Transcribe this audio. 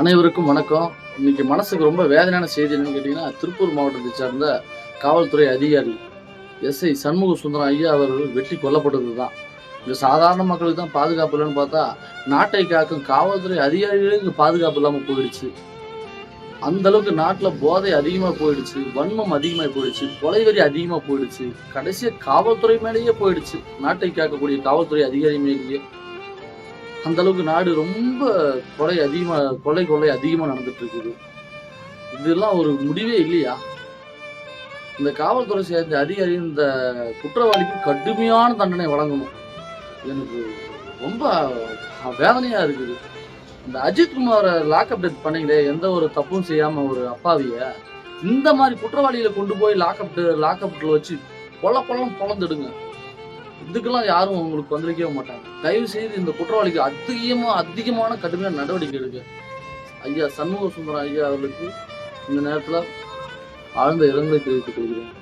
அனைவருக்கும் வணக்கம். இன்னைக்கு மனசுக்கு ரொம்ப வேதனையான செய்தி என்னன்னு கேட்டீங்கன்னா திருப்பூர் மாவட்டத்தை சார்ந்த காவல்துறை அதிகாரி எஸ்ஐ சண்முக சுந்தரம் ஐயா அவர்கள் வெட்டி கொல்லப்பட்டது தான் இங்கே சாதாரண மக்களுக்கு தான் பாதுகாப்பு இல்லைன்னு பார்த்தா நாட்டை காக்கும் காவல்துறை அதிகாரிகளே இங்கே பாதுகாப்பு இல்லாமல் போயிடுச்சு. அந்த அளவுக்கு நாட்டில் போதை அதிகமாக போயிடுச்சு வன்மம் அதிகமாக போயிடுச்சு கொலைவெறி அதிகமாக போயிடுச்சு கடைசியாக காவல்துறை மேலேயே போயிடுச்சு. நாட்டை காக்கக்கூடிய காவல்துறை அதிகாரி மேலேயே. அந்த அளவுக்கு நாடு ரொம்ப கொலை அதிகமா கொலை கொள்ளை அதிகமா நடந்துட்டு இருக்குது இதெல்லாம் ஒரு முடிவே இல்லையா? இந்த காவல்துறை சேர்ந்த அதிகாரி இந்த குற்றவாளிக்கு கடுமையான தண்டனை வழங்கணும். எனக்கு ரொம்ப வேதனையா இருக்குது. இந்த அஜித் குமாரை லாக்அப் டெத் பண்ணீங்களே எந்த ஒரு தப்பும் செய்யாமல் ஒரு அப்பாவிய இந்த மாதிரி குற்றவாளிகளை கொண்டு போய் லாக்அப் லாக்அப்ல வச்சு பொல பொலம் பொழந்துடுங்க. இதுக்கெல்லாம் யாரும் உங்களுக்கு வந்திருக்கவே மாட்டாங்க. தயவு செய்து இந்த குற்றவாளிக்கு அதிகமா அதிகமான கடுமையான நடவடிக்கை எடுக்க ஐயா சண்முக சுந்தரம் ஐயா அவர்களுக்கு இந்த நேரத்துல ஆழ்ந்த இரங்கலை தெரிவித்துக் கொள்கிறேன்.